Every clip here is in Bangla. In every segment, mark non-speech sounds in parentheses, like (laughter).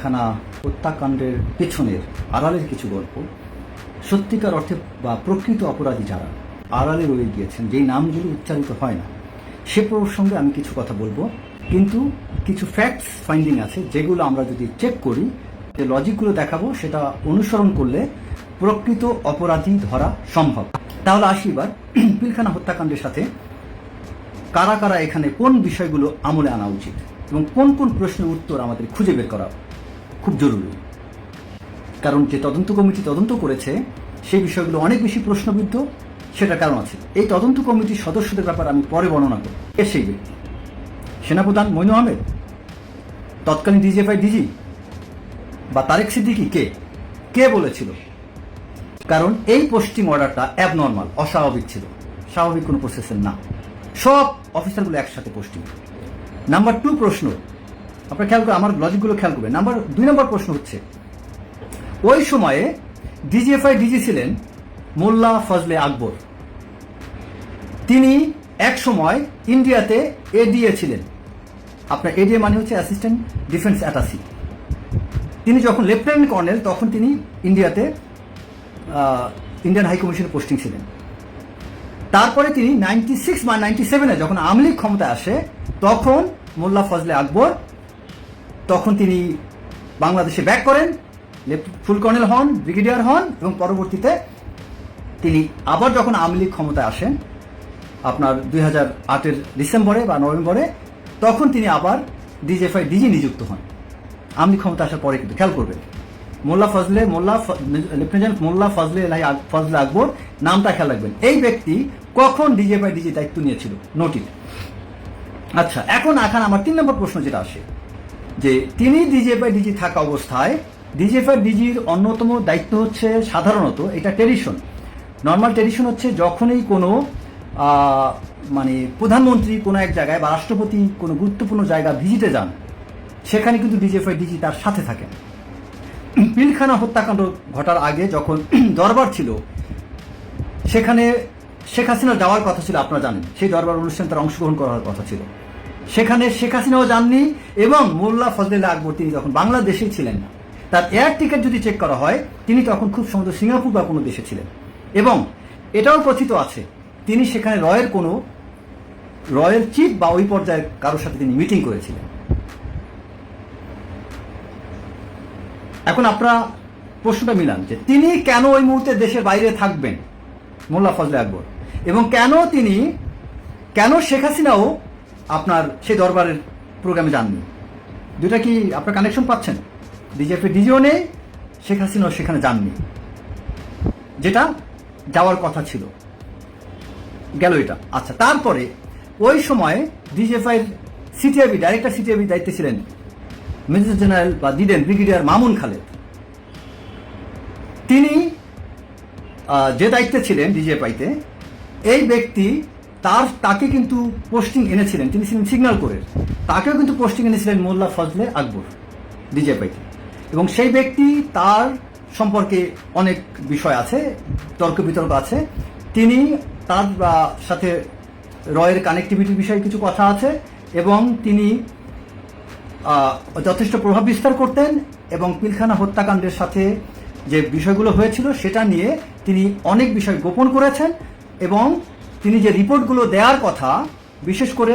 পিলখানা হত্যাকাণ্ডের পেছনের আড়ালের কিছু গল্প। সত্যিকার অর্থে বা প্রকৃত অপরাধী যারা, আড়ালে রয়ে গিয়েছেন, যেই নামগুলি উচ্চারিত হয় না, সে প্রসঙ্গে আমি কিছু কথা বলব। কিন্তু কিছু ফ্যাক্টস ফাইন্ডিং আছে, যেগুলো আমরা যদি চেক করি, যে লজিকগুলো দেখাবো, সেটা অনুসরণ করলে প্রকৃত অপরাধী ধরা সম্ভব। তাহলে আসি এবার (clears throat) পিলখানা হত্যাকাণ্ডের সাথে। কারা কারা এখানে কোন বিষয়গুলো আমলে আনা উচিত এবং কোন কোন প্রশ্নের উত্তর আমাদের খুঁজে বের করা খুব জরুরি। কারণ যে তদন্ত কমিটি তদন্ত করেছে, সেই বিষয়গুলো অনেক বেশি প্রশ্নবিদ্ধ, সেটার কারণ আছে। এই তদন্ত কমিটির সদস্যদের ব্যাপারে আমি পরে বর্ণনা করব। কে সেই ব্যক্তি। সেনাপ্রধান মইনু আহমেদ? তৎকালীন ডিজিএফআই ডিজি? বা তারেক সিদ্দিকি কে? কে বলেছিল? কারণ এই পোস্টিং অর্ডারটা অ্যাবনর্মাল অস্বাভাবিক ছিল। স্বাভাবিক কোনো প্রসেসের না। সব অফিসারগুলো একসাথে পোস্টিং নাম্বার টু প্রশ্ন আপনার খেয়াল করে, আমার লজিকগুলো খেয়াল করবেন। নাম্বার দুই নম্বর প্রশ্ন হচ্ছে, ওই সময়ে ডিজিএফআই ডিজি ছিলেন মোল্লা ফজলে আকবর। তিনি এক সময় ইন্ডিয়াতে এডিএ ছিলেন। আপনার এডিএ মানে হচ্ছে অ্যাসিস্ট্যান্ট ডিফেন্স অ্যাটাসি তিনি যখন লেফটেন্যান্ট কর্নেল তখন তিনি ইন্ডিয়াতে ইন্ডিয়ান হাই কমিশনে পোস্টিং ছিলেন। তারপরে তিনি নাইনটি সিক্স বা নাইনটি সেভেনে যখন আওয়ামী লীগ ক্ষমতায় আসে, তখন মোল্লা ফজলে আকবর তখন তিনি বাংলাদেশে ব্যাক করেন ফুল কর্নেল হন, ব্রিগেডিয়ার হন এবং পরবর্তীতে তিনি আবার যখন আওয়ামী লীগ ক্ষমতায় আসেন, আপনার দুই হাজার আটের ডিসেম্বরে বা নভেম্বরে, তখন তিনি আবার ডিজিএফআই ডিজি নিযুক্ত হন। আওয়ামী লীগ ক্ষমতা আসার পরে কিন্তু খেয়াল করবেন, মোল্লা ফজলে, মোল্লা লেফটেন্যান্ট মোল্লা ফজলে এলাহি ফজলে আকবর নামটা খেয়াল রাখবেন। এই ব্যক্তি কখন ডিজিএফআই ডিজি দায়িত্ব নিয়েছিল? নোটিস আচ্ছা এখন এখন আমার তিন নম্বর প্রশ্ন যেটা আসে যে তিনি ডিজিএফআই ডিজি থাকা অবস্থায় ডিজিএফআই ডিজির অন্যতম দায়িত্ব হচ্ছে সাধারণত এটা ট্রেডিশন নর্মাল ট্রেডিশন হচ্ছে যখনই কোনো মানে প্রধানমন্ত্রী কোনো এক জায়গায় বা রাষ্ট্রপতি কোনো গুরুত্বপূর্ণ জায়গা ভিজিটে যান, সেখানে কিন্তু ডিজিএফআই ডিজি তার সাথে থাকেন। পিলখানা হত্যাকাণ্ড ঘটার আগে যখন (clears throat) দরবার ছিল, সেখানে শেখ হাসিনা যাওয়ার কথা ছিল, আপনারা জানেন। সেই দরবার অনুষ্ঠানে তার অংশগ্রহণ করার কথা ছিল। সেখানে শেখ হাসিনাও যাননি এবং মোল্লা ফজলে আকবর তিনি যখন বাংলাদেশেই ছিলেন তার এয়ার টিকিট যদি চেক করা হয়, তিনি তখন খুব সম্ভবত সিঙ্গাপুর বা কোনো দেশে ছিলেন। এবং এটাও কথিত আছে, তিনি সেখানে রয়ের কোনো রয়্যাল চিফ বা ওই পর্যায়ের কারোর সাথে তিনি মিটিং করেছিলেন। এখন আপনারা প্রশ্নটা মিলান যে তিনি কেন ওই মুহূর্তে দেশের বাইরে থাকবেন মোল্লা ফজলে আকবর? এবং কেন তিনি, কেন শেখ হাসিনাও আপনার সেই দরবারের প্রোগ্রামে যাননি। দুটা কি আপনার কানেকশন পাচ্ছেন? ডিজিএফ ডিজিও নেই, শেখ হাসিনাও সেখানে যাননি। যেটা যাওয়ার কথা ছিল। গেল এটা। আচ্ছা তারপরে ওই সময় ডিজিএফআই সিটিআইবি ডাইরেক্টর সিটিআইবি দায়িত্বে ছিলেন মেজর জেনারেল বা দিলেন ব্রিগেডিয়ার মামুন খালেদ। তিনি যে দায়িত্বে ছিলেন ডিজিএফআইতে এই ব্যক্তি তার, তাকে কিন্তু পোস্টিং এনেছিলেন। তিনি ছিলেন সিগন্যাল করে তাকেও কিন্তু পোস্টিং এনেছিলেন মোল্লা ফজলে আকবর ডিজিএফআইতে এবং সেই ব্যক্তি, তার সম্পর্কে অনেক বিষয় আছে, তর্ক বিতর্ক আছে। তিনি তার সাথে রয়ের কানেক্টিভিটির বিষয়ে কিছু কথা আছে এবং তিনি যথেষ্ট প্রভাব বিস্তার করতেন এবং পিলখানা হত্যাকাণ্ডের সাথে যে বিষয়গুলো হয়েছিল সেটা নিয়ে তিনি অনেক বিষয় গোপন করেছেন এবং তিনি যে রিপোর্টগুলো দেওয়ার কথা, বিশেষ করে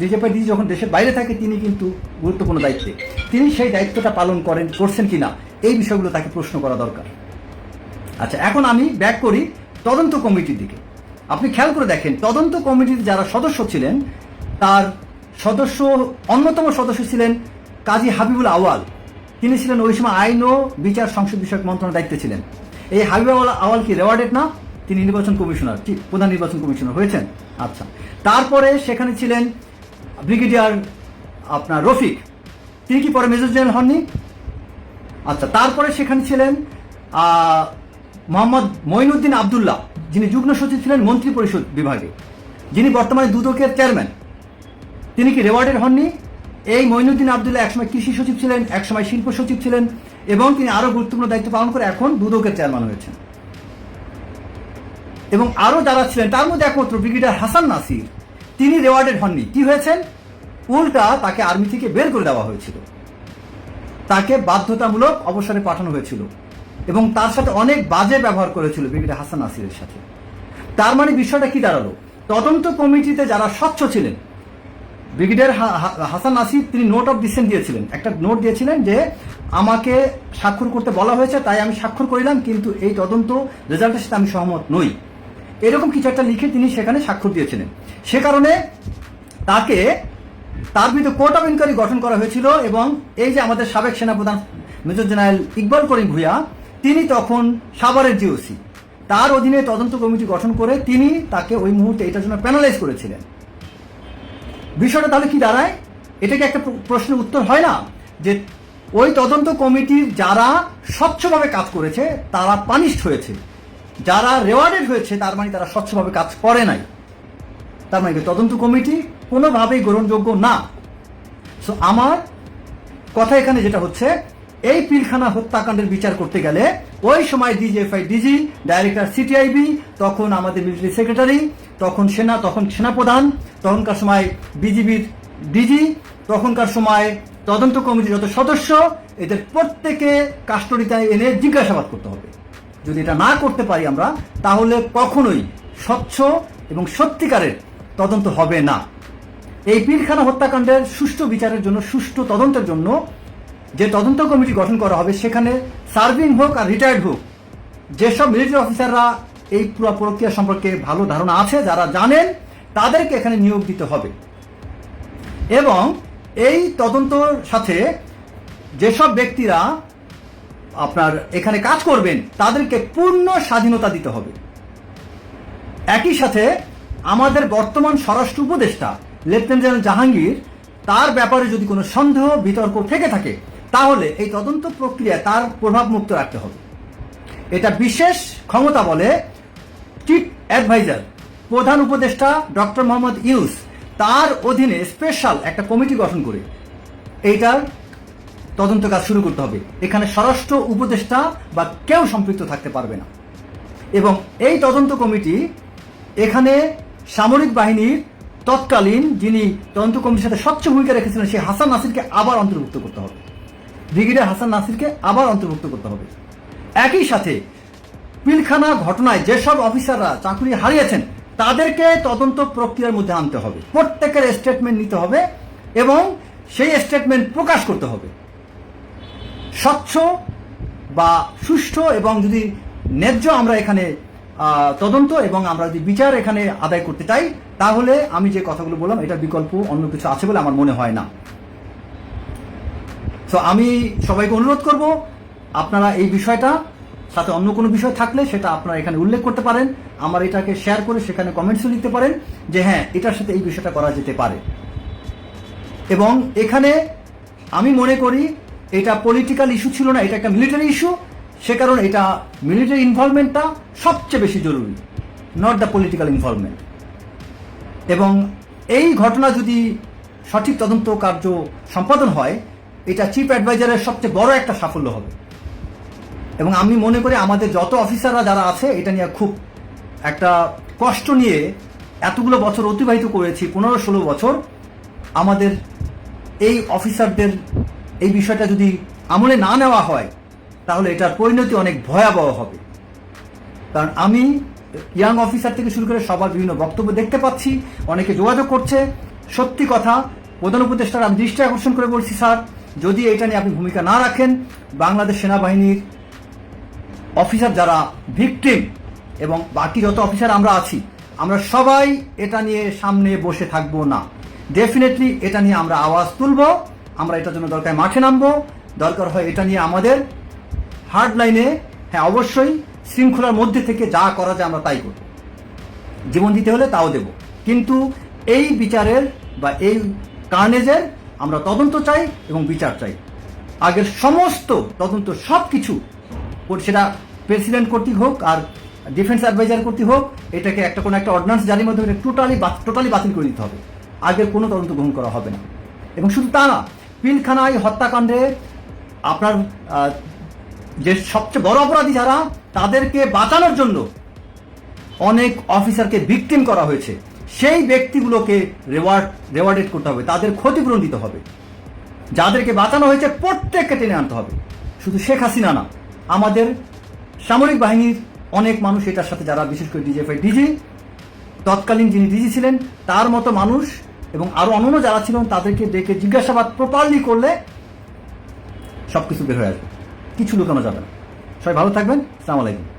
ডিজেপি ডিজি যখন দেশের বাইরে থাকে, তিনি কিন্তু গুরুত্বপূর্ণ দায়িত্বে। তিনি সেই দায়িত্বটা পালন করেন, করছেন কিনা, এই বিষয়গুলো তাকে প্রশ্ন করা দরকার। আচ্ছা এখন আমি ব্যাক করি তদন্ত কমিটির দিকে। আপনি খেয়াল করে দেখেন, তদন্ত কমিটির যারা সদস্য ছিলেন, তার সদস্য, অন্যতম সদস্য ছিলেন কাজী হাবিবুল আওয়াল। তিনি ছিলেন ওই সময় আইন ও বিচার সংসদ বিষয়ক মন্ত্রণালয়ের দায়িত্বে ছিলেন। এই হাবিবুল আওয়াল কি রেওয়ার্ডেড না? তিনি নির্বাচন কমিশনার ঠিক প্রধান নির্বাচন কমিশনার হয়েছেন। আচ্ছা তারপরে সেখানে ছিলেন ব্রিগেডিয়ার আপনার রফিক। তিনি কি পরে মেজর জেনারেল হননি? আচ্ছা তারপরে সেখানে ছিলেন মোহাম্মদ মঈনুদ্দিন আবদুল্লাহ, যিনি যুগ্ম সচিব ছিলেন মন্ত্রী পরিষদ বিভাগে, যিনি বর্তমানে দুদকের চেয়ারম্যান। তিনি কি রেওয়ার্ডের হননি? এই মঈনুদ্দিন আবদুল্লাহ একসময় কৃষি সচিব ছিলেন, একসময় শিল্প সচিব ছিলেন, এবং তিনি আরও গুরুত্বপূর্ণ দায়িত্ব পালন করে এখন দুদকের চেয়ারম্যান হয়েছেন। এবং আরও যারা ছিলেন, তার মধ্যে একমাত্র ব্রিগেডিয়ার হাসান নাসির। তিনি রেওয়ার্ডেড হননি। কি হয়েছেন? উল্টা তাকে আর্মি থেকে বের করে দেওয়া হয়েছিল। তাকে বাধ্যতামূলক অবসরে পাঠানো হয়েছিল এবং তার সাথে অনেক বাজে ব্যবহার করেছিল ব্রিগেডিয়ার হাসান নাসিরের সাথে। তার মানে বিষয়টা কি দাঁড়াল? তদন্ত কমিটিতে যারা স্বচ্ছ ছিলেন, ব্রিগেডিয়ার হাসান নাসির, তিনি নোট অফ ডিসেন্ট দিয়েছিলেন। একটা নোট দিয়েছিলেন যে আমাকে স্বাক্ষর করতে বলা হয়েছে, তাই আমি স্বাক্ষর করিলাম, কিন্তু এই তদন্ত রেজাল্টের সাথে আমি সহমত নই। এরকম কিছু একটা লিখে তিনি সেখানে স্বাক্ষর দিয়েছিলেন। সে কারণে তাকে, তার বিরুদ্ধে কোর্ট অফ ইনকোয়ারি গঠন করা হয়েছিল এবং এই যে আমাদের সাবেক সেনাপ্রধান মেজর জেনারেল ইকবাল করিম ভুইয়া, তিনি তখন সাভারের জিওসি। তার অধীনে তদন্ত কমিটি গঠন করে তিনি তাকে ওই মুহূর্তে এটার জন্য প্যানালাইজ করেছিলেন। বিষয়টা তাহলে কি দাঁড়ায়? এটা কি একটা প্রশ্নের উত্তর হয় না? যে ওই তদন্ত কমিটির যারা স্বচ্ছভাবে কাজ করেছে, তারা পানিশড হয়েছে। যারা রেওয়ার্ডেড হয়েছে, তার মানে তারা স্বচ্ছভাবে কাজ করে নাই। তার মানে তদন্ত কমিটি কোনোভাবেই গ্রহণযোগ্য না। সো আমার কথা এখানে যেটা হচ্ছে, এই পিলখানা হত্যাকাণ্ডের বিচার করতে গেলে ওই সময় ডিজিএফআই ডিজি ডাইরেক্টর সিটিআইবি তখন আমাদের মিলিটারি সেক্রেটারি তখন সেনা, তখন সেনাপ্রধান, তখনকার সময় বিজিবির ডিজি তখনকার সময় তদন্ত কমিটির যত সদস্য, এদের প্রত্যেকে কাস্টডিতায় এনে জিজ্ঞাসাবাদ করতে হবে। যদি এটা না করতে পারি আমরা, তাহলে কখনোই স্বচ্ছ এবং সত্যিকারের তদন্ত হবে না। এই পীরখানা হত্যাকাণ্ডের সুষ্ঠু বিচারের জন্য, সুষ্ঠু তদন্তের জন্য যে তদন্ত কমিটি গঠন করা হবে, সেখানে সার্ভিং হোক আর রিটায়ার্ড হোক, যেসব মিলিটারি অফিসাররা এই পুরো প্রক্রিয়া সম্পর্কে ভালো ধারণা আছে, যারা জানেন, তাদেরকে এখানে নিয়োগ দিতে হবে। এবং এই তদন্তর সাথে যেসব ব্যক্তিরা আপনার এখানে কাজ করবেন, তাদেরকে পূর্ণ স্বাধীনতা দিতে হবে। একই সাথে আমাদের বর্তমান স্বরাষ্ট্র উপদেষ্টা লেফটেন্যান্ট জেনারেল জাহাঙ্গীর তার ব্যাপারে যদি কোনো সন্দেহ, বিতর্ক থেকে থাকে, তাহলে এই তদন্ত প্রক্রিয়া তার প্রভাব মুক্ত রাখতে হবে। এটা বিশেষ ক্ষমতা বলে চিফ অ্যাডভাইজার প্রধান উপদেষ্টা ডক্টর মোহাম্মদ ইউস তার অধীনে স্পেশাল একটা কমিটি গঠন করে। এইটার তদন্ত কাজ শুরু করতে হবে। এখানে স্বরাষ্ট্র উপদেষ্টা বা কেউ সম্পৃক্ত থাকতে পারবে না। এবং এই তদন্ত কমিটি এখানে সামরিক বাহিনীর তৎকালীন যিনি তদন্ত কমিটির সাথে স্বচ্ছ ভূমিকা রেখেছিলেন সেই হাসান নাসিরকে আবার অন্তর্ভুক্ত করতে হবে। ব্রিগেডিয়ার হাসান নাসিরকে আবার অন্তর্ভুক্ত করতে হবে। একই সাথে পিলখানা ঘটনায় যেসব অফিসাররা চাকরি হারিয়েছেন, তাদেরকে তদন্ত প্রক্রিয়ার মধ্যে আনতে হবে। প্রত্যেকের স্টেটমেন্ট নিতে হবে এবং সেই স্টেটমেন্ট প্রকাশ করতে হবে। স্বচ্ছ বা সুষ্ঠু এবং যদি ন্যায্য আমরা এখানে তদন্ত এবং আমরা যদি বিচার এখানে আদায় করতে চাই, তাহলে আমি যে কথাগুলো বললাম, এটা বিকল্প অন্য কিছু আছে বলে আমার মনে হয় না। তো আমি সবাইকে অনুরোধ করব, আপনারা এই বিষয়টা, সাথে অন্য কোনো বিষয় থাকলে সেটা আপনারা এখানে উল্লেখ করতে পারেন, আমার এটাকে শেয়ার করে সেখানে কমেন্টসও লিখতে পারেন, যে হ্যাঁ এটার সাথে এই বিষয়টা করা যেতে পারে। এবং এখানে আমি মনে করি এটা পলিটিক্যাল ইস্যু ছিল না, এটা একটা মিলিটারি ইস্যু সে কারণে এটা মিলিটারি ইনভলভমেন্টটা সবচেয়ে বেশি জরুরি নট দ্য পলিটিক্যাল ইনভলভমেন্ট এবং এই ঘটনা যদি সঠিক তদন্ত কার্য সম্পাদন হয়, এটা চিফ অ্যাডভাইজারের সবচেয়ে বড় একটা সাফল্য হবে। এবং আমি মনে করি আমাদের যত অফিসাররা যারা আছে, এটা নিয়ে খুব একটা কষ্ট নিয়ে এতগুলো বছর অতিবাহিত করেছি, পনেরো ষোলো বছর, আমাদের এই অফিসারদের এই বিষয়টা যদি আমলে না নেওয়া হয়, তাহলে এটার পরিণতি অনেক ভয়াবহ হবে। কারণ আমি ইয়াং অফিসার থেকে শুরু করে সবার বিভিন্ন বক্তব্য দেখতে পাচ্ছি, অনেকে যোগাযোগ করছে। সত্যি কথা, প্রধান উপদেষ্টার আমি দৃষ্টি আকর্ষণ করে বলছি, স্যার, যদি এটা নিয়ে আপনি ভূমিকা না রাখেন, বাংলাদেশ সেনাবাহিনীর অফিসার যারা ভিকটিম এবং বাকি যত অফিসার আমরা আছি, আমরা সবাই এটা নিয়ে সামনে বসে থাকব না। ডেফিনেটলি এটা নিয়ে আমরা আওয়াজ তুলব। আমরা এটার জন্য দরকার মাঠে নামবো। দরকার হয় এটা নিয়ে আমাদের হার্ড লাইনে হ্যাঁ অবশ্যই শৃঙ্খলার মধ্যে থেকে যা করা যায় আমরা তাই করব। জীবন দিতে হলে তাও দেব। কিন্তু এই বিচারের বা এই কার্নেজের আমরা তদন্ত চাই এবং বিচার চাই। আগের সমস্ত তদন্ত সব কিছু সেটা প্রেসিডেন্ট কর্তৃক হোক আর ডিফেন্স অ্যাডভাইজার কর্তৃক হোক, এটাকে একটা কোনো একটা অর্ডিন্যান্স জারির মাধ্যমে টোটালি টোটালি বাতিল করে দিতে হবে। আগের কোনো তদন্ত গ্রহণ করা হবে না। এবং শুধু তা না পিলখানায় হত্যাকাণ্ডে আপনার যে সবচেয়ে বড় অপরাধী যারা, তাদেরকে বাঁচানোর জন্য অনেক অফিসারকে ভিকটিম করা হয়েছে। সেই ব্যক্তিগুলোকে রেওয়ার্ড রেওয়ার্ডেড করতে হবে, তাদের ক্ষতিপূরণ দিতে হবে। যাদেরকে বাঁচানো হয়েছে, প্রত্যেককে টেনে আনতে হবে। শুধু শেখ হাসিনা না, আমাদের সামরিক বাহিনীর অনেক মানুষ এটার সাথে যারা, বিশেষ করে ডিজিএফআই ডিজি তৎকালীন যিনি ডিজি ছিলেন, তার মতো মানুষ এবং আরও অন্যান্য যারা ছিলেন তাদেরকে ডেকে জিজ্ঞাসাবাদ প্রপারলি করলে সব কিছু বের হয়ে আসবে। কিছু লুকানো যাবে না। সবাই ভালো থাকবেন। সালাম আলাইকুম